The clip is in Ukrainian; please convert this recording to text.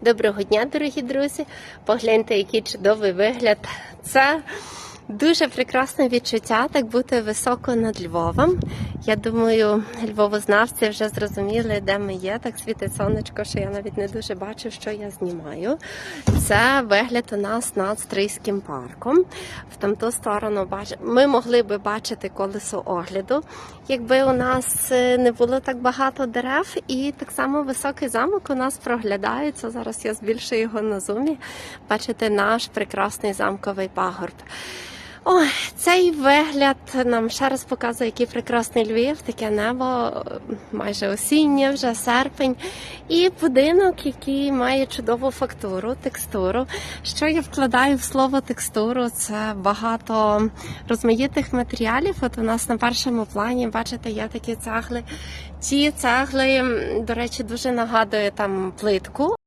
Доброго дня, дорогі друзі! Погляньте, який чудовий вигляд. Це дуже прекрасне відчуття, так бути високо над Львовом. Я думаю, львовознавці вже зрозуміли, де ми є. Так світить сонечко, що я навіть не дуже бачу, що я знімаю. Це вигляд у нас над Стрийським парком. В тамту сторону бач... ми могли би бачити колесо огляду, якби у нас е, не було так багато дерев, і так само високий замок у нас проглядається. Зараз я збільшую його на зумі. Бачите наш прекрасний замковий пагорб. Ой, цей вигляд нам ще раз показує, який прекрасний Львів, таке небо майже осіннє, вже серпень, і будинок, який має чудову фактуру, текстуру. Що я вкладаю в слово текстуру? Це багато розмаїтих матеріалів. От у нас на першому плані, бачите, є такі цегли. Ці цегли, до речі, дуже нагадує там плитку.